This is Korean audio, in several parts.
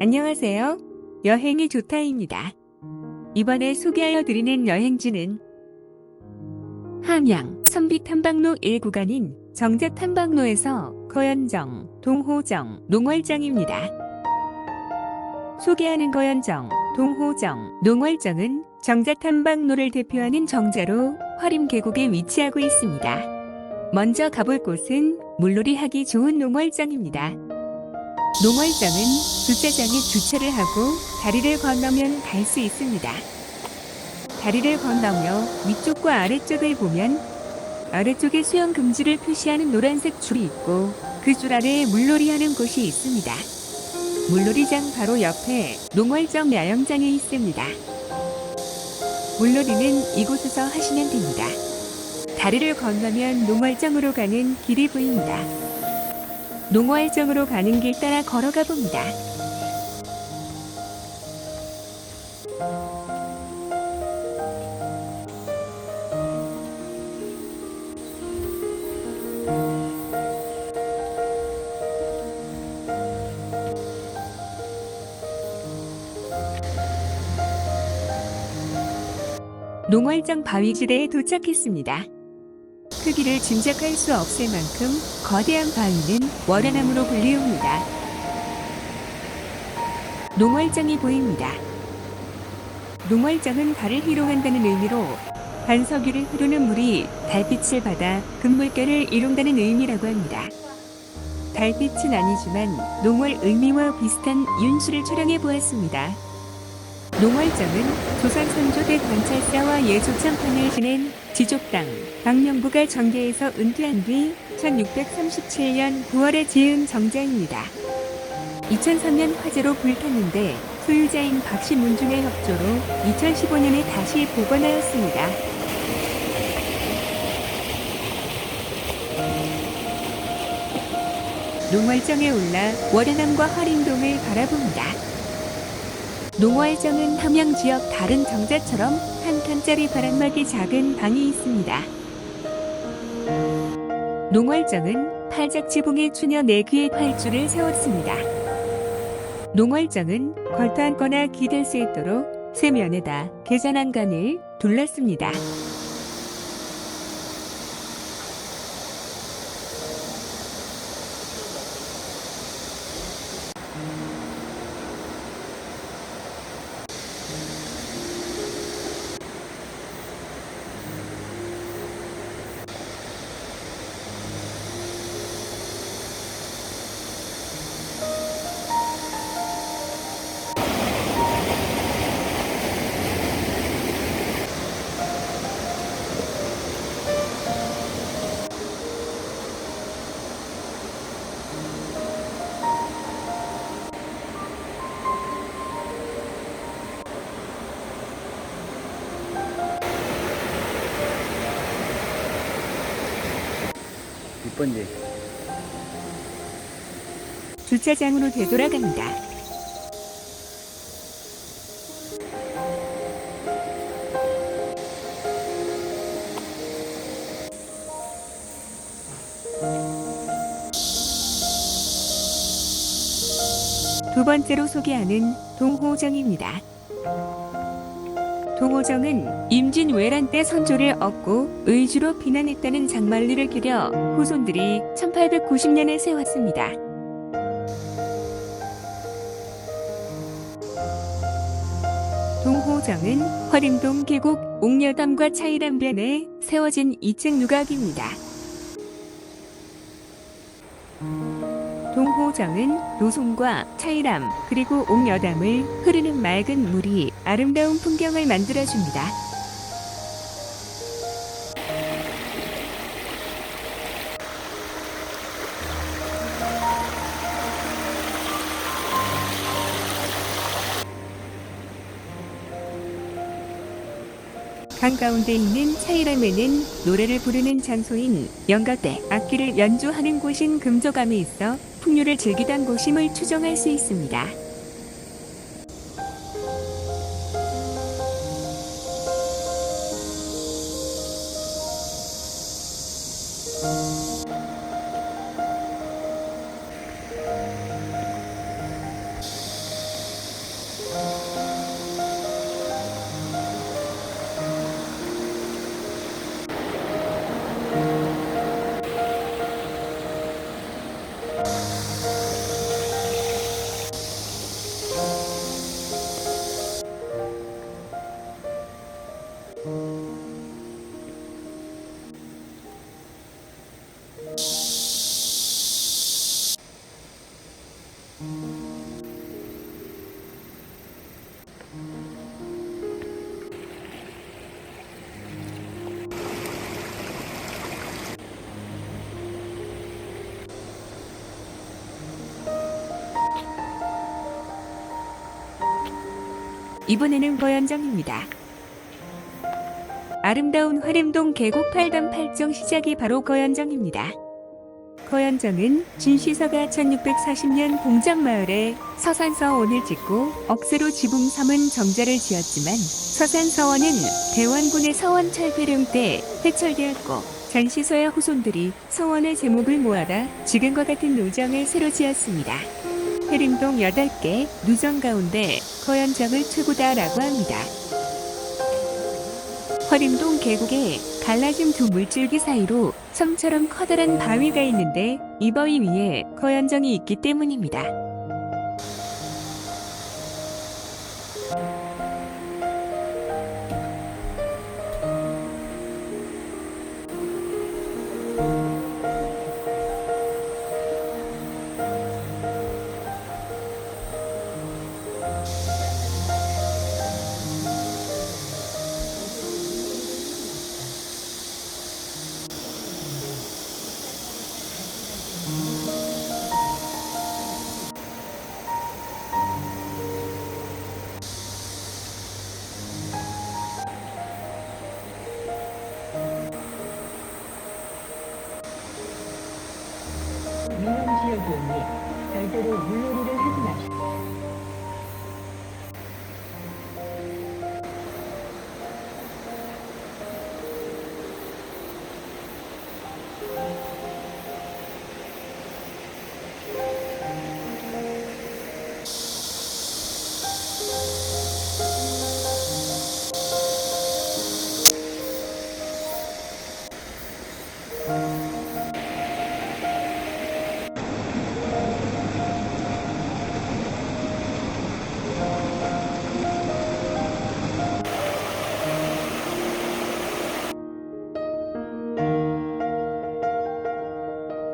안녕하세요. 여행이 좋다입니다. 이번에 소개하여 드리는 여행지는 함양 선비 탐방로 1구간인 정자 탐방로에서 거연정, 동호정, 농월정입니다. 소개하는 거연정, 동호정, 농월정은 정자 탐방로를 대표하는 정자로 화림 계곡에 위치하고 있습니다. 먼저 가볼 곳은 물놀이 하기 좋은 농월정입니다. 농월정은 주차장에 주차를 하고 다리를 건너면 갈 수 있습니다. 다리를 건너며 위쪽과 아래쪽을 보면 아래쪽에 수영 금지를 표시하는 노란색 줄이 있고 그 줄 아래에 물놀이 하는 곳이 있습니다. 물놀이장 바로 옆에 농월정 야영장이 있습니다. 물놀이는 이곳에서 하시면 됩니다. 다리를 건너면 농월정으로 가는 길이 보입니다. 농월정으로 가는 길 따라 걸어가 봅니다. 농월정 바위지대에 도착했습니다. 크기를 짐작할 수 없을 만큼 거대한 바위는 월화나무로 불리웁니다. 농월정이 보입니다. 농월정은 달을 희롱한다는 의미로 반석 위를 흐르는 물이 달빛을 받아 금물결을 이룬다는 의미라고 합니다. 달빛은 아니지만 농월 의미와 비슷한 윤수를 촬영해 보았습니다. 농월정은 조선 선조대 관찰사와 예조창판을 지낸 지족당 박명부가 전개에서 은퇴한 뒤 1637년 9월에 지은 정자입니다. 2003년 화재로 불탔는데 소유자인 박씨 문중의 협조로 2015년에 다시 복원하였습니다. 농월정에 올라 월해남과 화림동을 바라봅니다. 농월정은 함양 지역 다른 정자처럼 한 칸짜리 바람막이 작은 방이 있습니다. 농월정은 팔작 지붕에 추녀 네 귀의 활주를 세웠습니다. 농월정은 걸터 앉거나 기댈 수 있도록 세 면에다 계산한간을 둘렀습니다. 몇 번째? 주차장으로 되돌아갑니다. 두 번째로 소개하는 동호정입니다. 동호정은 임진 외란 때 선조를 얻고 의주로 비난했다는 장만리를 기려 후손들이 1890년에 세웠습니다. 동호정은 화림동 계곡 옥녀담과 차이람변에 세워진 2층 누각입니다. 동호정은 노송과 차이람 그리고 옥여담을 흐르는 맑은 물이 아름다운 풍경을 만들어줍니다. 강 가운데 있는 차이람에는 노래를 부르는 장소인 영가대 악기를 연주하는 곳인 금조감이 있어 풍류를 즐기던 곳임을 추정할 수 있습니다. 이번에는 거연정입니다. 아름다운 화림동 계곡 8단 8종 시작이 바로 거연정입니다. 거연정은 진시서가 1640년 봉전마을에 서산서원을 짓고 억새로 지붕 삼은 정자를 지었지만 서산서원은 대원군의 서원 철폐령 때 회철되었고 전시서의 후손들이 서원의 제목을 모아다 지금과 같은 노정을 새로 지었습니다. 해림동 8개 누정 가운데 거연정을 최고다라고 합니다. 허림동 계곡에 갈라진 두 물줄기 사이로 섬처럼 커다란 바위가 있는데 이 바위 위에 거연정이 있기 때문입니다.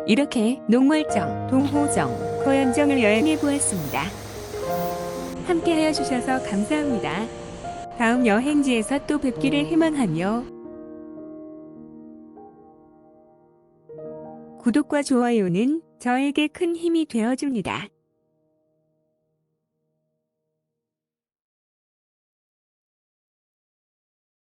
이렇게 농월정, 동호정, 거연정을 여행해 보았습니다. 함께 하여 주셔서 감사합니다. 다음 여행지에서 또 뵙기를 희망하며 구독과 좋아요는 저에게 큰 힘이 되어줍니다.